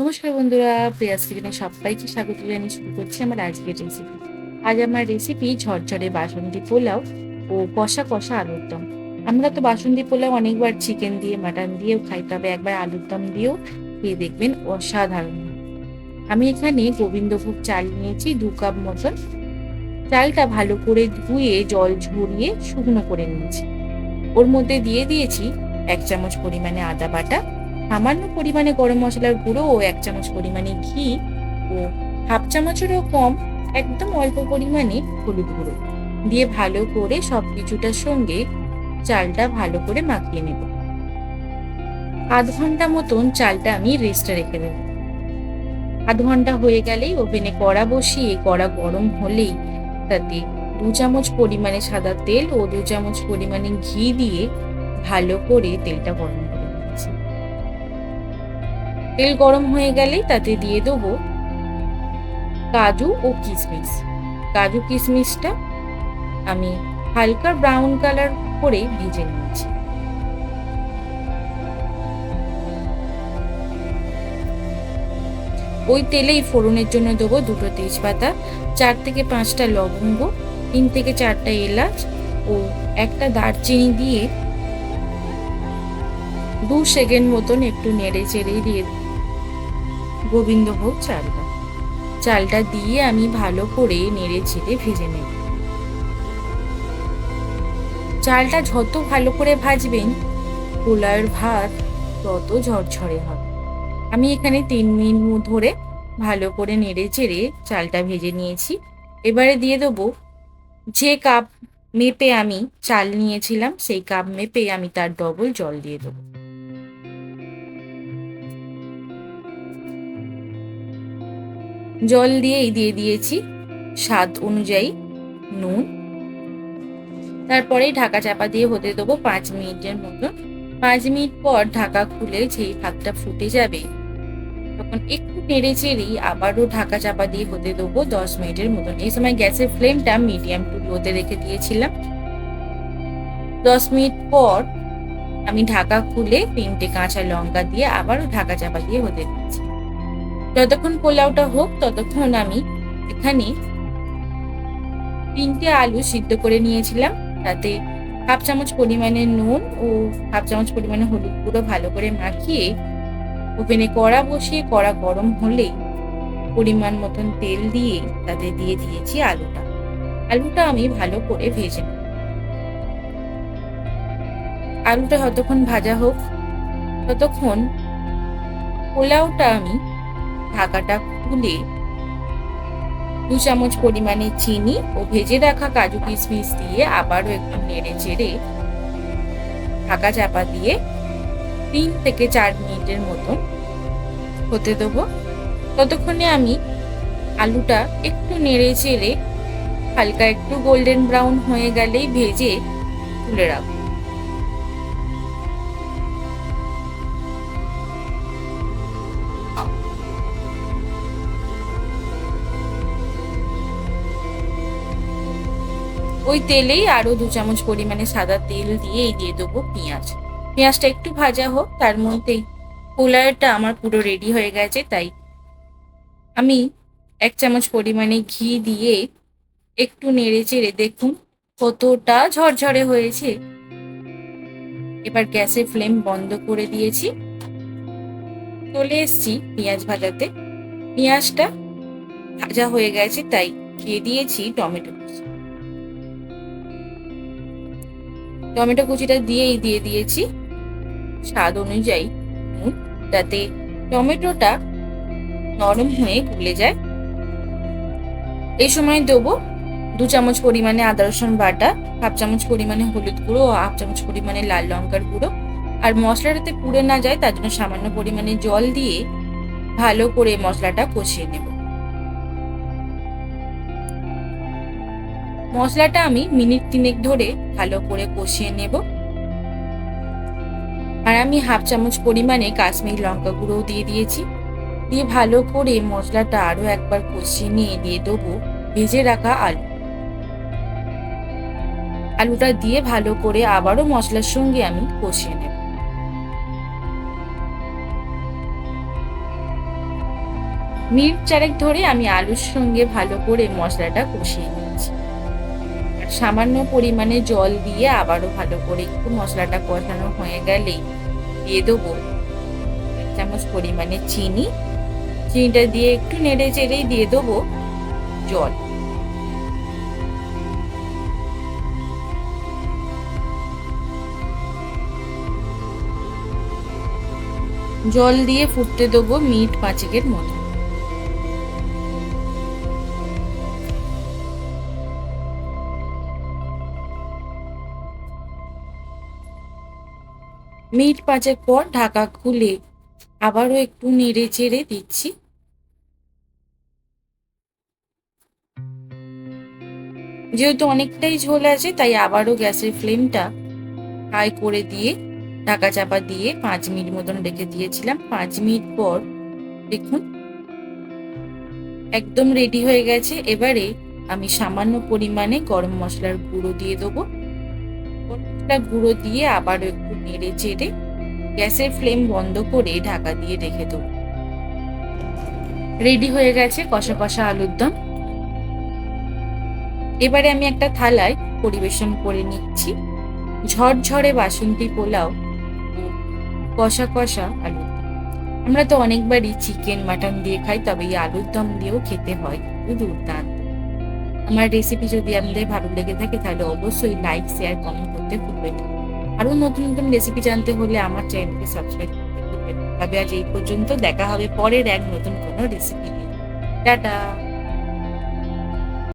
নমস্কার বন্ধুরা, প্রিয়াস কিচেনে সবাইকে স্বাগত জানিয়ে শুরু করছি আমার আজকের রেসিপি আজ আমার রেসিপি ঝরঝরে বাসন্তী পোলাও ও কষা কষা আলুর দম। আমরা তো বাসন্তী পোলাও অনেকবার চিকেন দিয়ে মাটন দিয়েও খাই, তবে একবার আলুর দম দিয়েও খেয়ে দেখবেন অসাধারণ। আমি এখানে গোবিন্দভোগ চাল নিয়েছি দু কাপ মতন। চালটা ভালো করে ধুয়ে, জল ঝরিয়ে শুকনো করে নিয়েছি। ওর মধ্যে দিয়ে দিয়েছি এক চামচ পরিমাণে আদা বাটা সামান্য পরিমাণে গরম মশলার গুঁড়ো ও এক চামচ পরিমাণে ঘি ও হাফ চামচেরও কম, একদম অল্প পরিমাণে হলুদ গুঁড়ো। দিয়ে ভালো করে সব কিছুটার সঙ্গে চালটা ভালো করে মাখিয়ে নেব। আধ ঘণ্টা মতন চালটা আমি রেস্টে রেখে দেব। আধ ঘণ্টা হয়ে গেলেই ওভেনে কড়া বসিয়ে, কড়া গরম হলেই তাতে দু চামচ পরিমাণে সাদা তেল ও দু চামচ পরিমাণে ঘি দিয়ে ভালো করে তেলটা গরম তেল গরম হয়ে গেলেই তাতে দিয়ে দেবো কাজু ও কিশমিশ। কাজু কিশমিশটা আমি হালকা ব্রাউন কালার করে ভেজে নিয়েছি ওই তেলেই ফোড়নের জন্য দেবো দুটো তেজপাতা, চার থেকে পাঁচটা লবঙ্গ, তিন থেকে চারটা এলাচ ও একটা দারচিনি দিয়ে দু সেকেন্ড মতন একটু নেড়ে চেড়ে দিয়ে গোবিন্দভোগ চালটা। চালটা দিয়ে আমি ভালো করে নেড়ে চেড়ে ভেজে নেব। চালটা যত ভালো করে ভাজবেন, পোলাওয়ের ভাত তত ঝরঝরে হবে। আমি এখানে তিন মিনিট ধরে ভালো করে নেড়ে চেড়ে চালটা ভেজে নিয়েছি। এবারে দিয়ে দেবো যে কাপ মেপে আমি চাল নিয়েছিলাম, সেই কাপ মেপে আমি তার ডবল জল দিয়ে দেবো। জল দিয়েই দিয়ে দিয়েছি। স্বাদ অনুযায়ী নুন। তারপরেই ঢাকা চাপা দিয়ে হতে দেবো পাঁচ মিনিটের মতো। পাঁচ মিনিট পর ঢাকা খুলে যেই ভাতটা ফুটে যাবে, তখন একটু নেড়ে চেড়েই আবারও ঢাকা চাপা দিয়ে হতে দেবো দশ মিনিটের মতন। এই সময় গ্যাসের ফ্লেমটা মিডিয়াম টু লোতে রেখে দিয়েছিলাম। দশ মিনিট পর আমি ঢাকা খুলে তিনটে কাঁচা লঙ্কা দিয়ে আবারও ঢাকা চাপা দিয়ে হতে দিয়েছি। যতক্ষণ পোলাওটা হোক, ততক্ষণ আমি এখানে তিনটে আলু সিদ্ধ করে নিয়েছিলাম। তাতে হাফ চামচ পরিমাণে নুন ও হাফ চামচ পরিমাণে হলুদ গুঁড়ো ভালো করে মাখিয়ে ওভেনে কড়া বসিয়ে, কড়া গরম হলে পরিমাণ মতন তেল দিয়ে তাতে দিয়ে দিয়েছি আলুটা। আলুটা আমি ভালো করে ভেজে আলুটা যতক্ষণ ভাজা হোক, ততক্ষণ পোলাওটা আমি ঢাকাটা খুলে। দু চামচ পরিমাণে চিনি ও ভেজে রাখা কাজু কিশমিশ দিয়ে আবারও একটু নেড়ে চেড়ে ঢাকা চাপা দিয়ে তিন থেকে চার মিনিটের মতন হতে দেবো। ততক্ষণে আমি আলুটা একটু নেড়ে চেড়ে হালকা একটু গোল্ডেন ব্রাউন হয়ে গেলেই ভেজে তুলে রাখব। ওই তেলেই আরও দু চামচ পরিমাণে সাদা তেল দিয়ে দিয়ে দেবো পেঁয়াজ। পেঁয়াজটা একটু ভাজা হোক, তার মধ্যেই পোলাওটা আমার পুরো রেডি হয়ে গেছে, তাই আমি এক চামচ পরিমাণে ঘি দিয়ে একটু নেড়ে চেড়ে দেখুন কতটা ঝরঝরে হয়েছে। এবার গ্যাসের ফ্লেম বন্ধ করে দিয়েছি। চলে এসছি পেঁয়াজ ভাজাতে। পেঁয়াজটা ভাজা হয়ে গেছে, তাই দিয়ে দিয়েছি টমেটো টমেটো কুচিটা দিয়েই দিয়ে দিয়েছি। স্বাদ অনুযায়ী নুন যাতে টমেটোটা নরম হয়ে গুলে যায়। এই সময় দেবো দু চামচ পরিমাণে আদা, রসুন বাটা, হাফ চামচ পরিমাণে হলুদ গুঁড়ো ও হাফ চামচ পরিমাণে লাল লঙ্কার গুঁড়ো। আর মশলাটাতে পুড়ে না যায়, তার জন্য সামান্য পরিমাণে জল দিয়ে ভালো করে মশলাটা কষিয়ে নেব। মশলাটা আমি মিনিট তিনেক ধরে ভালো করে কষিয়ে নেব। আর আমি হাফ চামচ পরিমাণে কাশ্মীর লঙ্কা গুঁড়ো দিয়ে দিয়েছি। দিয়ে ভালো করে মশলাটা আরও একবার কষিয়ে নিয়ে দিয়ে দেবো ভেজে রাখা আলু। আলুটা দিয়ে ভালো করে আবারও মশলার সঙ্গে আমি কষিয়ে নেব। মিনিট চারেক ধরে আমি আলুর সঙ্গে ভালো করে মশলাটা কষিয়ে নিয়েছি। সামান্য পরিমাণে জল দিয়ে আবারও ভালো করে একটু মশলাটা কষানো হয়ে গেলেই দিয়ে দেবো। এক চামচ পরিমাণে চিনি। চিনিটা দিয়ে একটু নেড়ে চেড়েই দিয়ে দেবো জল। জল দিয়ে ফুটতে দেবো মিনিট পাঁচেকের মতো। মিনিট পাঁচেক পর ঢাকা খুলে আবারও একটু নেড়ে চেড়ে দিচ্ছি। যেহেতু অনেকটাই ঝোল আছে, তাই আবারও গ্যাসের ফ্লেমটা হাই করে দিয়ে ঢাকা চাপা দিয়ে পাঁচ মিনিট মতন রেখে দিয়েছিলাম। পাঁচ মিনিট পর দেখুন, একদম রেডি হয়ে গেছে। এবারে আমি সামান্য পরিমাণে গরম মশলার গুঁড়ো দিয়ে দেবো। গরম গুঁড়ো দিয়ে আবারও একটু নেড়ে চেড়ে গ্যাসের ফ্লেম বন্ধ করে ঢাকা দিয়ে রেখে দেবো। রেডি হয়ে গেছে কষা কষা আলুর দম। এবারে আমি একটা থালায় পরিবেশন করে নিচ্ছি। ঝরঝরে বাসন্তী পোলাও কষা কষা আলুর আমরা তো অনেকবারই চিকেন, মাটন দিয়ে খাই, তবে এই আলুর দম দিয়েও খেতে হয়। দুর্দান্ত। আমার রেসিপি যদি আপনাদের ভালো লেগে থাকে, তাহলে অবশ্যই লাইক শেয়ার কমেন্ট করতে ভুলবেন না। আরও নতুন নতুন রেসিপি জানতে হলে আমার চ্যানেলকে সাবস্ক্রাইব করতে ভুলবেন তবে আজ এই পর্যন্ত দেখা হবে পরের এক নতুন কোনো রেসিপি নিয়ে। টাটা!